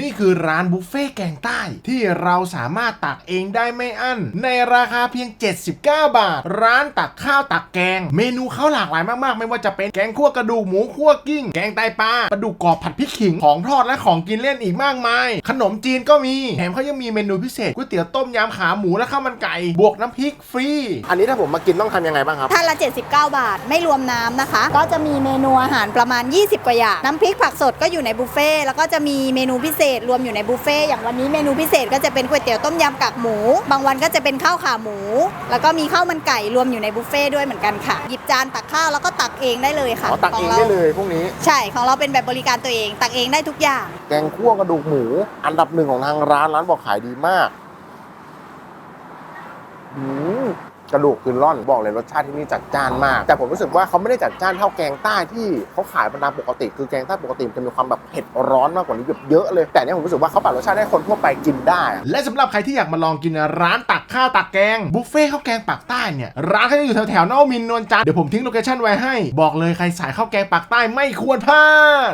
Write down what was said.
นี่คือร้านบุฟเฟ่ต์แกงใต้ ที่เราสามารถตักเองได้ไม่อั้น ในราคาเพียง 79 บาท ร้านตักข้าวตักแกง เมนูเขาหลากหลายมากๆ ไม่ว่าจะเป็นแกงคั่วกระดูกหมูคั่วกิ้ง แกงไตปลาปลาดุกกรอบผัดพริกขิงของทอดและของกินเล่นอีกมากมาย ขนมจีนก็มีแถมเขายังมีเมนูพิเศษก๋วยเตี๋ยวต้มยำขาหมูและข้าวมันไก่บวกน้ำพริกฟรีอันนี้ถ้าผมมากินต้องทำยังไงบ้างครับท่านละ 79 บาทไม่รวมน้ำนะคะ ก็จะมีเมนูอาหารประมาณ 20 กว่าอย่างน้ำพริกผักสดก็อยู่ในบุฟเฟ่ต์แล้วก็จะมีเมนูพิเศษรวมอยู่ในบุฟเฟ่ต์อย่างวันนี้เมนูพิเศษก็จะเป็นก๋วยเตี๋ยวต้มยำกากหมู บางวันก็จะเป็นข้าวขาหมู แล้วก็มีข้าวมันไก่รวมอยู่ในบุฟเฟ่ต์ด้วยเหมือนกันค่ะ หยิบจานตักข้าวแล้วก็ตักเองได้เลยค่ะอ๋อตักเองราได้เลยพวกนี้ ใช่ของเราเป็นแบบบริการตัวเอง ตักเองได้ทุกอย่าง แกงคั่วกระดูกหมู อันดับหนึ่งของทางร้านร้านบอกขายดีมากอืม กระดูกคือร่อนบอกเลยรสชาติที่นี่จัดจ้านมาก แต่ผมรู้สึกว่าเขาไม่ได้จัดจ้านเท่าแกงใต้ที่เขาขายบรรดาปกติคือแกงใต้ปกติจะมีความแบบเผ็ดร้อนมากกว่านี้แบบเยอะเลย แต่เนี่ยผมรู้สึกว่าเขาปรับรสชาติให้คนทั่วไปกินได้ และสำหรับใครที่อยากมาลองกินร้านตักข้าวตักแกงบุฟเฟ่ข้าวแกงปากใต้เนี่ยร้านเขาจะอยู่แถวๆนวมินนวลจันทร์เดี๋ยวผมทิ้งโลเคชั่นไว้ให้ บอกเลยใครสายข้าวแกงปากใต้ไม่ควรพลาด